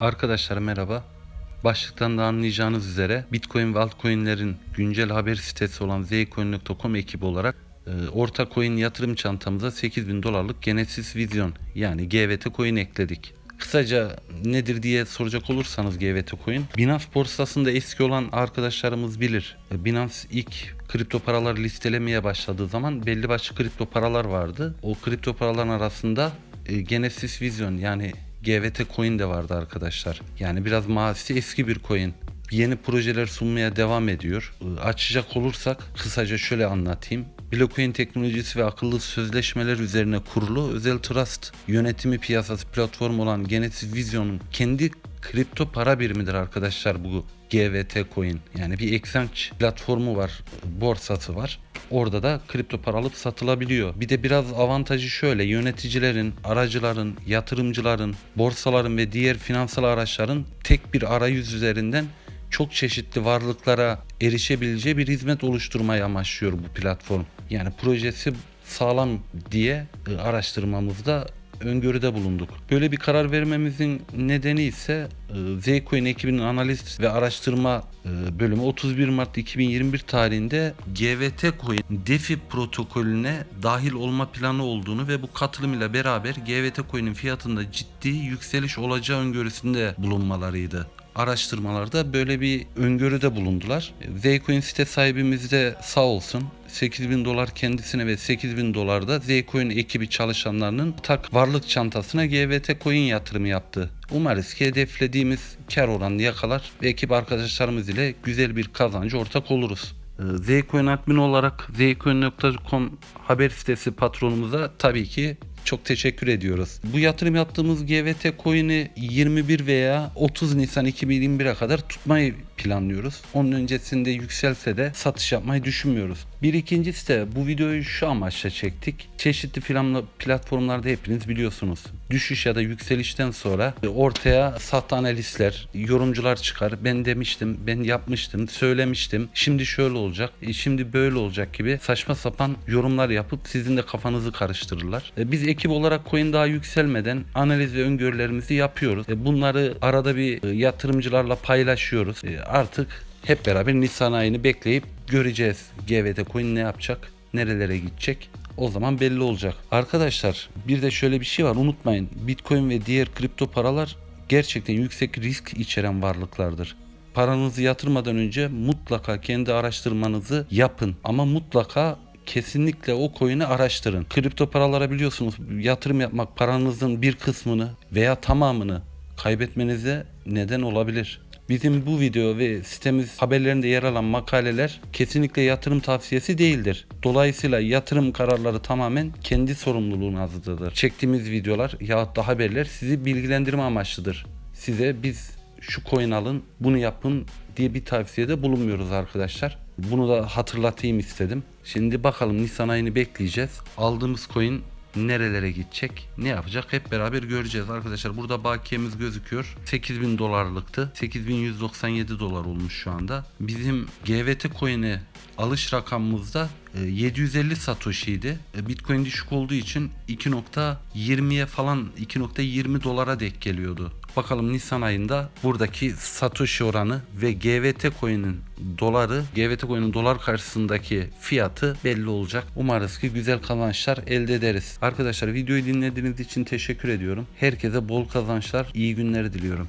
Arkadaşlar merhaba. Başlıktan da anlayacağınız üzere Bitcoin ve altcoin'lerin güncel haber sitesi olan zcoin.com ekibi olarak e, orta coin yatırım çantamıza 8000 dolarlık Genesis Vision yani GVT coin ekledik. Kısaca nedir diye soracak olursanız GVT coin. Binance borsasında eski olan arkadaşlarımız bilir. E, Binance ilk kripto paralar listelemeye başladığı zaman belli başlı kripto paralar vardı. O kripto paraların arasında e, Genesis Vision yani GVT coin de vardı arkadaşlar. Yani biraz mazisi eski bir coin. Yeni projeler sunmaya devam ediyor. Açacak olursak kısaca şöyle anlatayım. Blockchain teknolojisi ve akıllı sözleşmeler üzerine kurulu özel trust yönetimi piyasası platformu olan Genesis Vision'un kendi kripto para birimidir arkadaşlar bu GVT coin. Yani bir exchange platformu var, borsası var. Orada da kripto para alıp satılabiliyor. Bir de biraz avantajı şöyle yöneticilerin, aracıların, yatırımcıların, borsaların ve diğer finansal araçların tek bir arayüz üzerinden çok çeşitli varlıklara erişebileceği bir hizmet oluşturmayı amaçlıyor bu platform. Yani projesi sağlam diye e, araştırmamızda öngörüde bulunduk. Böyle bir karar vermemizin nedeni ise e, Zcoin ekibinin analiz ve araştırma e, bölümü 31 Mart 2021 tarihinde GVT Coin DeFi protokolüne dahil olma planı olduğunu ve bu katılım ile beraber GVT Coin'in fiyatında ciddi yükseliş olacağı öngörüsünde bulunmalarıydı araştırmalarda böyle bir öngörüde bulundular. Zcoin site sahibimiz de sağ olsun 8000 dolar kendisine ve 8000 dolar da Zcoin ekibi çalışanlarının tak varlık çantasına GVT coin yatırımı yaptı. Umarız ki hedeflediğimiz kar oranını yakalar ve ekip arkadaşlarımız ile güzel bir kazancı ortak oluruz. Ee, Zcoin admin olarak zcoin.com haber sitesi patronumuza tabii ki çok teşekkür ediyoruz. Bu yatırım yaptığımız GVT coin'i 21 veya 30 Nisan 2021'e kadar tutmayı planlıyoruz. Onun öncesinde yükselse de satış yapmayı düşünmüyoruz. Bir ikincisi de bu videoyu şu amaçla çektik. Çeşitli filan platformlarda hepiniz biliyorsunuz. Düşüş ya da yükselişten sonra ortaya sahte analistler, yorumcular çıkar. Ben demiştim, ben yapmıştım, söylemiştim. Şimdi şöyle olacak, e, şimdi böyle olacak gibi saçma sapan yorumlar yapıp sizin de kafanızı karıştırırlar. E, Biz ekip olarak coin daha yükselmeden analiz ve öngörülerimizi yapıyoruz. E, Bunları arada bir e, yatırımcılarla paylaşıyoruz. E, Artık hep beraber Nisan ayını bekleyip göreceğiz. GVT coin ne yapacak, nerelere gidecek. O zaman belli olacak. Arkadaşlar bir de şöyle bir şey var unutmayın. Bitcoin ve diğer kripto paralar gerçekten yüksek risk içeren varlıklardır. Paranızı yatırmadan önce mutlaka kendi araştırmanızı yapın. Ama mutlaka kesinlikle o coin'i araştırın. Kripto paralara biliyorsunuz yatırım yapmak paranızın bir kısmını veya tamamını kaybetmenize neden olabilir. Bizim bu video ve sitemiz haberlerinde yer alan makaleler kesinlikle yatırım tavsiyesi değildir. Dolayısıyla yatırım kararları tamamen kendi sorumluluğunuzdadır. Çektiğimiz videolar yahut da haberler sizi bilgilendirme amaçlıdır. Size biz şu coin alın, bunu yapın diye bir tavsiyede bulunmuyoruz arkadaşlar. Bunu da hatırlatayım istedim. Şimdi bakalım Nisan ayını bekleyeceğiz. Aldığımız coin nerelere gidecek, ne yapacak hep beraber göreceğiz arkadaşlar. Burada bakiyemiz gözüküyor. 8000 dolarlıktı. 8197 dolar olmuş şu anda. Bizim GVT coin'e alış rakamımızda e, 750 satoshi'ydi. E, Bitcoin düşük olduğu için 2.20'ye falan 2.20 dolara denk geliyordu. Bakalım Nisan ayında buradaki Satoshi oranı ve GVT coin'in doları, GVT coin'in dolar karşısındaki fiyatı belli olacak. Umarız ki güzel kazançlar elde ederiz. Arkadaşlar videoyu dinlediğiniz için teşekkür ediyorum. Herkese bol kazançlar, iyi günler diliyorum.